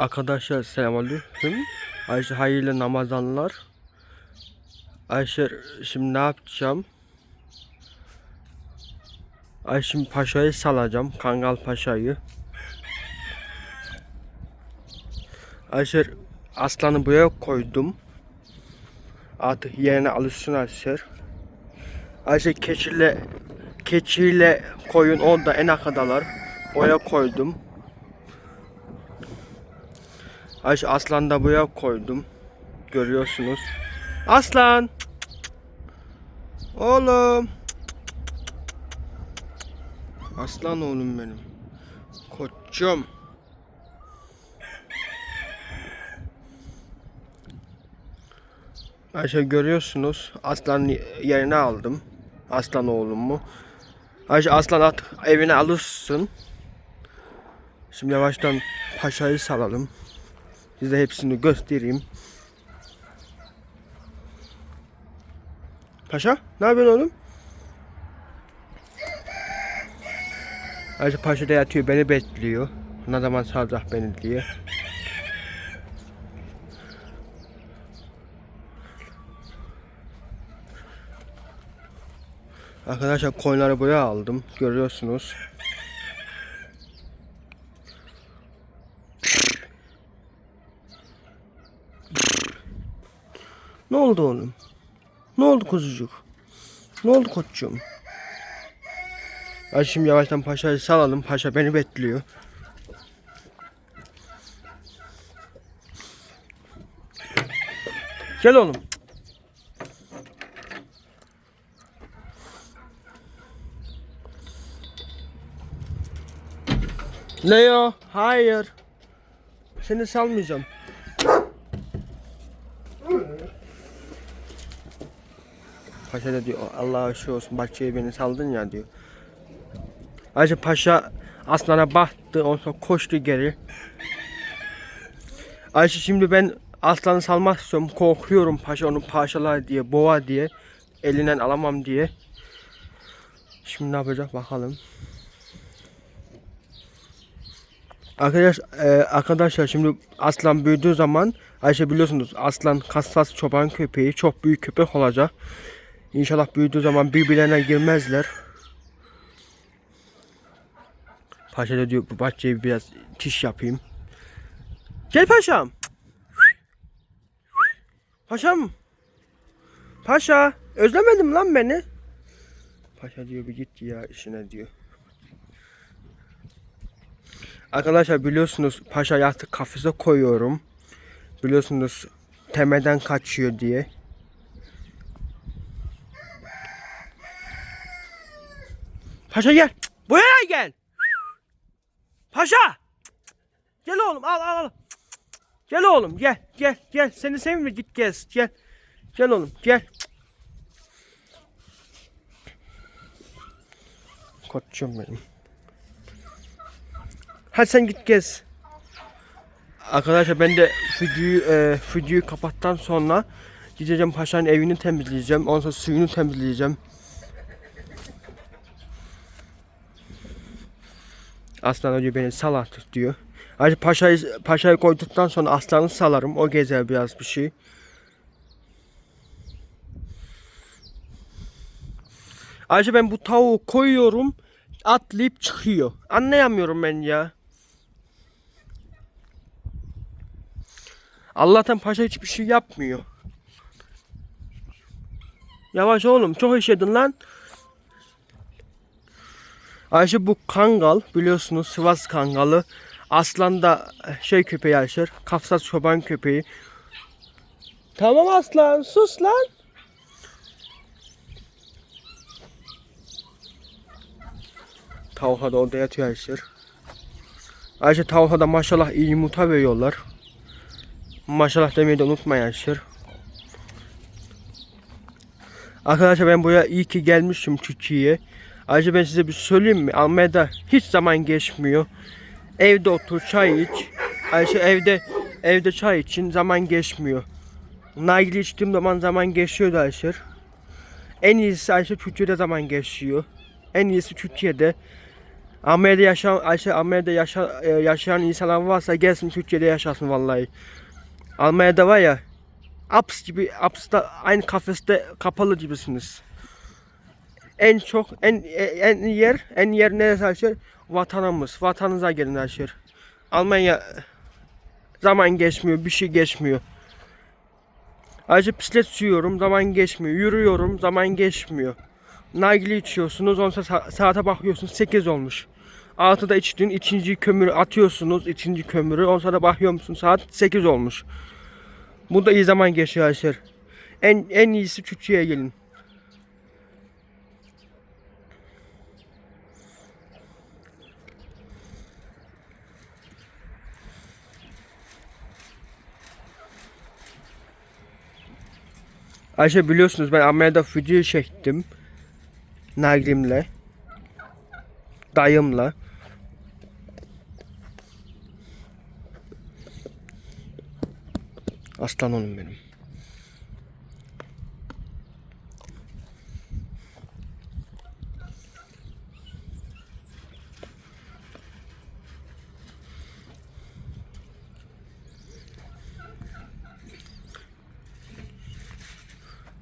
Arkadaşlar selamünaleyküm. Ayşe hayırlı namazanlar. Ayşe şimdi ne yapacağım? Ayşe şimdi paşayı salacağım. Kangal paşayı. Ayşe aslanı buraya koydum. Artık yerine alışsın Ayşe. Ayşe keçiyle keçiyle koyun orada en arkadalar. Oraya koydum. Ayşe aslan da buraya koydum. Görüyorsunuz. Aslan. Oğlum. Aslan oğlum benim. Koçum. Ayşe görüyorsunuz. Aslan yerine aldım. Aslan oğlumu. Ayşe aslan at evine alırsın. Şimdi yavaştan paşayı salalım. Size hepsini göstereyim. Paşa, ne yapıyorsun oğlum? Ayşe Paşa da yatıyor, beni bekliyor. Ne zaman salacak beni diye. Arkadaşlar koyunları buraya aldım. Görüyorsunuz. Ne oldu oğlum? Ne oldu kuzucuk? Ne oldu koçum? Hadi şimdi yavaştan paşayı salalım. Paşa beni bekliyor. Gel oğlum. Leo, hayır. Seni salmayacağım. Paşa da diyor Allah'a şükür olsun bahçeye beni saldın ya diyor. Ayrıca paşa aslana baktı ondan sonra koştu geri. Ayşe şimdi ben aslanı salmak istiyorum. Korkuyorum paşa onu parçalar diye, boğa diye. Elinden alamam diye. Şimdi ne yapacak bakalım. Arkadaş, e, arkadaşlar şimdi aslan büyüdüğü zaman Ayşe biliyorsunuz aslan kassas çoban köpeği çok büyük köpek olacak. İnşallah büyüdüğü zaman birbirlerine girmezler. Paşa diyor bu bahçeyi biraz tiş yapayım. Gel paşam. Paşam. Paşa özlemedim lan beni. Paşa diyor bir git ya işine diyor. Arkadaşlar biliyorsunuz paşa yattı kafese koyuyorum. Biliyorsunuz temeden kaçıyor diye. Paşa gel. Buraya gel. Paşa. Gel oğlum al al al. Gel oğlum gel gel gel. Seni mi git gez gel. Gel oğlum gel. Koçum benim. Hadi sen git gez. Arkadaşlar ben de videoyu, e, videoyu kapattan sonra gideceğim paşanın evini temizleyeceğim. Ondan sonra suyunu temizleyeceğim. Aslan diyor beni sal artık diyor. Ayrıca paşayı, paşayı koyduktan sonra aslanı salarım. O gezer biraz bir şey. Ayrıca ben bu tavuğu koyuyorum. Atlayıp çıkıyor. Anlayamıyorum ben ya. Allah'tan paşa hiçbir şey yapmıyor. Yavaş oğlum çok işledin lan. Ayşe bu kangal biliyorsunuz Sivas kangalı. Aslan da şey köpeği Ayşe. Kafsas çoban köpeği. Tamam aslan sus lan. Tavukha da orada yatıyor Ayşe. Ayşe tavukha da maşallah iyi yumurta veriyorlar. Maşallah demeyi de unutmayın Ayşe. Arkadaşlar ben buraya iyi ki gelmişim Türkiye'ye. Ayrıca ben size bir söyleyeyim mi? Almanya'da hiç zaman geçmiyor. Evde otur çay iç. Ayşe evde evde çay için zaman geçmiyor. Nargile içtiğim zaman zaman geçiyordu Ayşe. En iyisi Ayşe Türkiye'de zaman geçiyor. En iyisi Türkiye'de. Almanya'da yaşayan, Ayşe Almanya'da yaşa, e, yaşayan insanlar varsa gelsin Türkiye'de yaşasın vallahi. Almanya'da var ya Aps gibi Aps'ta aynı kafeste kapalı gibisiniz. En çok en en yer en yer neresi Ayşe? Vatanımız. Vatanınıza gelin Ayşe. Almanya zaman geçmiyor, bir şey geçmiyor. Ayrıca bisiklet sürüyorum, zaman geçmiyor. Yürüyorum, zaman geçmiyor. Nargile içiyorsunuz, sonra sa- saate bakıyorsunuz 8 olmuş. Altıda içtin, ikinci kömürü atıyorsunuz, ikinci kömürü. Ondan sonra bakıyor musun saat 8 olmuş. Bu da iyi zaman geçiyor Ayşer. En, en iyisi Türkiye'ye gelin. Ayşe biliyorsunuz ben Almanya'da video çektim. Nagilimle. Dayımla. Aslan oğlum benim.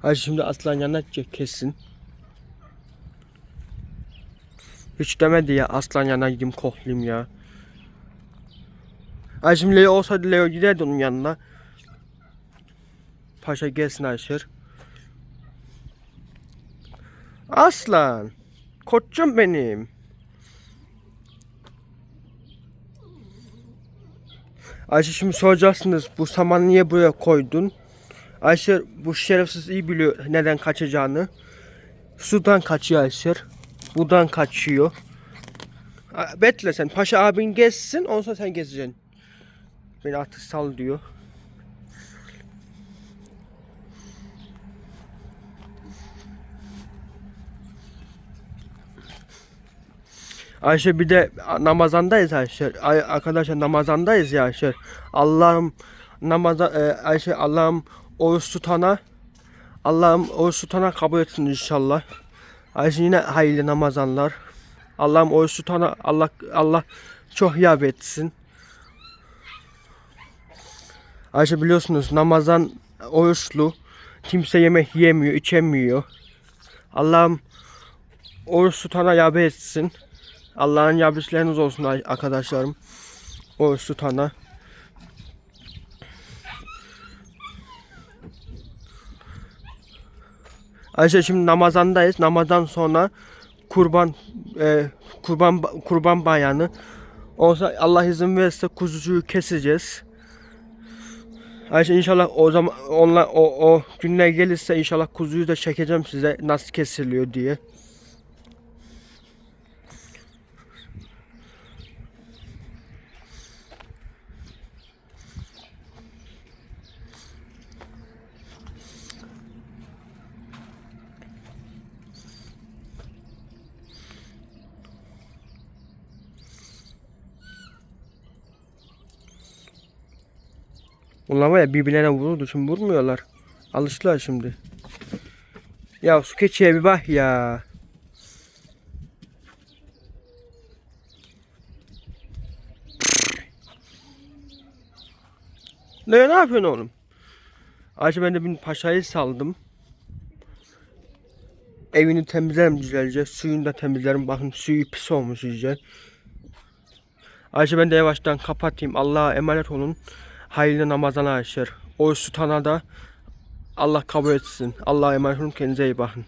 Ayşe şimdi aslan yanına kesin. Hiç demedi ya aslan yanına gideyim koklayayım ya. Ay şimdi Leo olsaydı Leo giderdi onun yanına. Paşa gelsin Ayşer. Aslan. Koçum benim. Ayşe şimdi soracaksınız bu samanı niye buraya koydun? Ayşe bu şerefsiz iyi biliyor neden kaçacağını. Sudan kaçıyor Ayşe. Buradan kaçıyor. Bekle sen. Paşa abin gezsin ondan sen gezeceksin. Beni artık sal diyor. Ayşe bir de namazandayız Ayşe. Ay, arkadaşlar namazandayız ya Ayşe. Allah'ım namaza e, Ayşe Allah'ım oruç tutana Allah'ım oruç tutana kabul etsin inşallah. Ayşe yine hayırlı namazanlar. Allah'ım oruç tutana Allah Allah çok yap etsin. Ayşe biliyorsunuz namazan oruçlu. Kimse yemek yemiyor, içemiyor. Allah'ım oruç tutana yap etsin. Allah'ın yardımcılarınız olsun arkadaşlarım. Oruç tutana. Ayşe şimdi namazandayız. Namazdan sonra kurban e, kurban kurban bayanı. Olsa Allah izin verirse kuzucuyu keseceğiz. Ayşe inşallah o zaman onlar o, o günler gelirse inşallah kuzuyu da çekeceğim size nasıl kesiliyor diye. Onlar var ya birbirlerine vururdu şimdi vurmuyorlar. Alıştılar şimdi. Ya su keçiye bir bak ya. Ne ne yapıyorsun oğlum? Ayşe ben de bir paşayı saldım. Evini temizlerim güzelce. Suyunu da temizlerim. Bakın suyu pis olmuş iyice. Ayşe ben de yavaştan kapatayım. Allah'a emanet olun. Hayırlı namazana Ayşe. O sultana da Allah kabul etsin. Allah'a emanet olun. Kendinize iyi bakın.